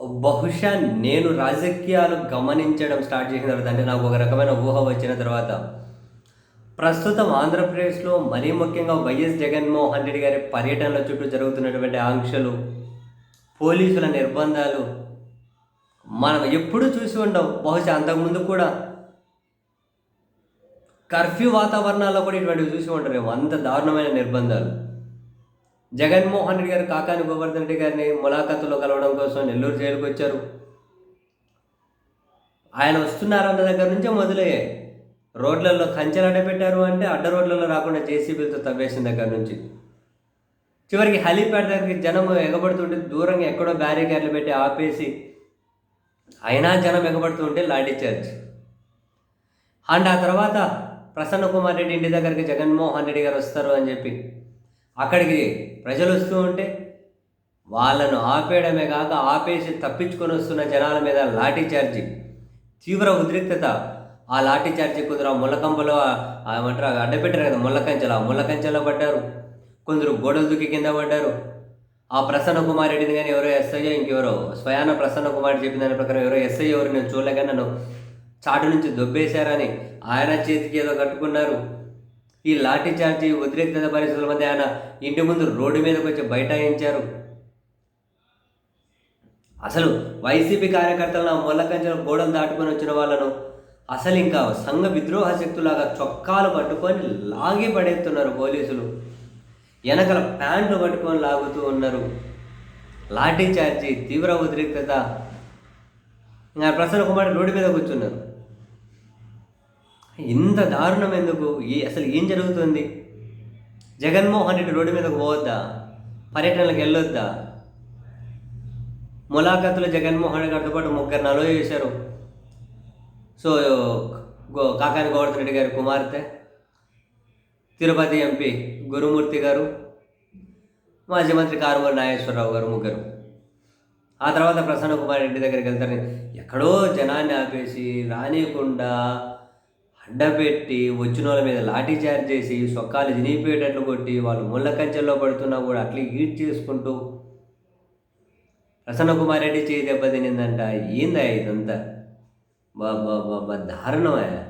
బహుశా నేను రాజకీయాలు గమనించడం స్టార్ట్ చేసిన తర్వాత అంటే నాకు ఒక రకమైన ఊహ వచ్చిన తర్వాత ప్రస్తుతం ఆంధ్రప్రదేశ్లో మరీ ముఖ్యంగా వైఎస్ జగన్మోహన్ రెడ్డి గారి పర్యటనల చుట్టూ జరుగుతున్నటువంటి ఆంక్షలు పోలీసుల నిర్బంధాలు మనం ఎప్పుడూ చూసి ఉండవు. బహుశా అంతకుముందు కూడా కర్ఫ్యూ వాతావరణాల్లో కూడా ఇటువంటివి చూసి ఉంటారేమో అంత దారుణమైన నిర్బంధాలు. జగన్మోహన్ రెడ్డి గారు కాకాని గోవర్ధన్ రెడ్డి గారిని ములాఖాతులో కలవడం కోసం నెల్లూరు జైలుకు వచ్చారు. ఆయన వస్తున్నారన్న దగ్గర నుంచే మొదలయ్యాయి. రోడ్లలో కంచెలు అడ్డపెట్టారు అంటే అడ్డ రోడ్లలో రాకుండా జేసీబీలతో తవ్వేసిన దగ్గర నుంచి. చివరికి హలీప్యాడ్ దగ్గరికి జనం ఎగబడుతుంటే దూరంగా ఎక్కడో బ్యారికేడ్లు పెట్టి ఆపేసి అయినా జనం ఎగబడుతుంటే లాఠీ చార్జ్. అండ్ ఆ తర్వాత ప్రసన్న కుమార్ రెడ్డి ఇంటి దగ్గరికి జగన్మోహన్ రెడ్డి గారు వస్తారు అని చెప్పి అక్కడికి ప్రజలు వస్తూ ఉంటే వాళ్ళను ఆపేయడమే కాక ఆపేసి తప్పించుకొని వస్తున్న జనాల మీద లాఠీ చార్జి తీవ్ర ఉద్రిక్తత. ఆ లాఠీ చార్జి కొందరు ఆ ముళ్ళకంపలో ఏమంటారు అడ్డపెట్టారు కదా ముళ్ళకంచెలు. ఆ ముళ్ళకంచెలో పడ్డారు. కొందరు గోడలు దుక్కి కింద పడ్డారు. ఆ ప్రసన్న కుమార్ రెడ్డిని కానీ ఎవరో ఎస్ఐ ఇంకెవరో స్వయాన ప్రసన్న కుమార్ చెప్పిన దాని ప్రకారం ఎవరో ఎస్ఐ ఎవరు నేను చూడలేక నన్ను చాటు నుంచి దొబ్బేశారని ఆయన చేతికి ఏదో కట్టుకున్నారు. ఈ లాఠీ చార్జీ ఉద్రిక్తత పరిస్థితుల మధ్య ఆయన ఇంటి ముందు రోడ్డు మీదకి వచ్చి బైఠాయించారు. అసలు వైసీపీ కార్యకర్తలను ఆ మొల్లకంచెల గోడలు దాటుకొని వచ్చిన వాళ్ళను అసలు ఇంకా సంఘ విద్రోహ శక్తులాగా చొక్కాలు పట్టుకొని లాగి పడేస్తున్నారు పోలీసులు. వెనకల ప్యాంట్లు పట్టుకొని లాగుతూ ఉన్నారు. లాఠీ చార్జీ తీవ్ర ఉద్రిక్తత. ఇంకా ప్రసన్న కుమార్ రోడ్డు మీద కూర్చున్నారు. ఇంత దారుణం ఎందుకు? ఏ అసలు ఏం జరుగుతుంది? జగన్మోహన్ రెడ్డి రోడ్డు మీదకు పోవద్దా? పర్యటనలకు వెళ్ళొద్దా? ములాఖతులు జగన్మోహన్ రెడ్డి గారితో పాటు ముగ్గురు నలో చేశారు. సో గో- కాకాని గోవర్ధన్ రెడ్డి గారి కుమార్తె తిరుపతి ఎంపీ గురుమూర్తి గారు మాజీ మంత్రి కారుమూరి నాగేశ్వరరావు గారు ముగ్గురు. ఆ తర్వాత ప్రసన్న కుమార్ రెడ్డి దగ్గరికి వెళ్తారు ఎక్కడో జనాన్ని ఆపేసి రానియకుండా అడ్డపెట్టి వచ్చిన వాళ్ళ మీద లాఠీ చార్జ్ చేసి సొక్కాలు జినిపోయేటట్లు కొట్టి వాళ్ళు ముళ్ళ కంచెల్లో పడుతున్నా కూడా అట్లే ఈడ్ చేసుకుంటూ ప్రసన్న కుమార్ రెడ్డి చేయి దెబ్బతినిందంట ఏందా ఇదంతా? బా బా బా బా దారుణమయ్యా